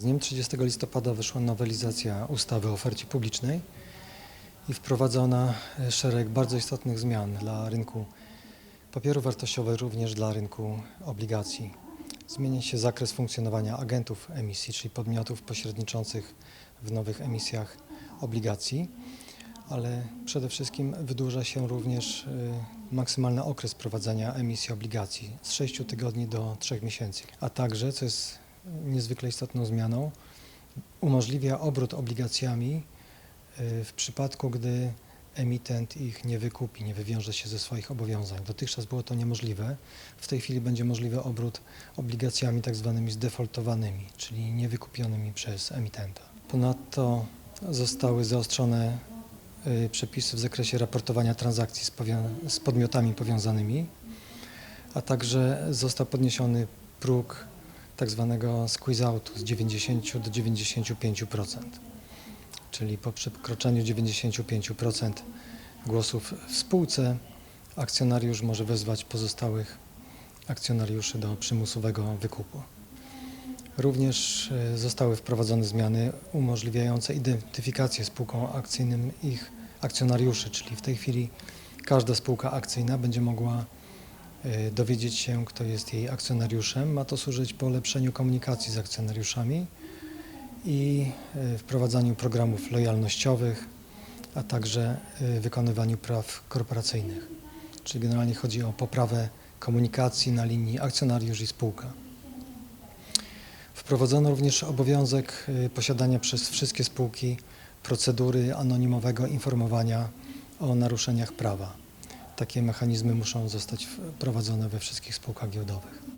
Z dniem 30 listopada wyszła nowelizacja ustawy o ofercie publicznej i wprowadzono e, szereg bardzo istotnych zmian dla rynku papierów wartościowych, również dla rynku obligacji. Zmieni się zakres funkcjonowania agentów emisji, czyli podmiotów pośredniczących w nowych emisjach obligacji, ale przede wszystkim wydłuża się również e, maksymalny okres prowadzenia emisji obligacji z 6 tygodni do 3 miesięcy, a także, co jest niezwykle istotną zmianą, umożliwia obrót obligacjami y, w przypadku, gdy emitent ich nie wykupi, nie wywiąże się ze swoich obowiązań. Dotychczas było to niemożliwe. W tej chwili będzie możliwy obrót obligacjami tak zwanymi zdefaultowanymi, czyli niewykupionymi przez emitenta. Ponadto zostały zaostrzone y, przepisy w zakresie raportowania transakcji z, z podmiotami powiązanymi, a także został podniesiony próg tak zwanego squeeze-outu z 90 do 95%. Czyli po przekroczeniu 95% głosów w spółce akcjonariusz może wezwać pozostałych akcjonariuszy do przymusowego wykupu. Również e, zostały wprowadzone zmiany umożliwiające identyfikację spółką akcyjnym ich akcjonariuszy, czyli w tej chwili każda spółka akcyjna będzie mogła dowiedzieć się, kto jest jej akcjonariuszem. Ma to służyć polepszeniu komunikacji z akcjonariuszami i e, wprowadzaniu programów lojalnościowych, a także e, wykonywaniu praw korporacyjnych. Czyli generalnie chodzi o poprawę komunikacji na linii akcjonariusz i spółka. Wprowadzono również obowiązek y, posiadania przez wszystkie spółki procedury anonimowego informowania o naruszeniach prawa. Takie mechanizmy muszą zostać wprowadzone we wszystkich spółkach giełdowych.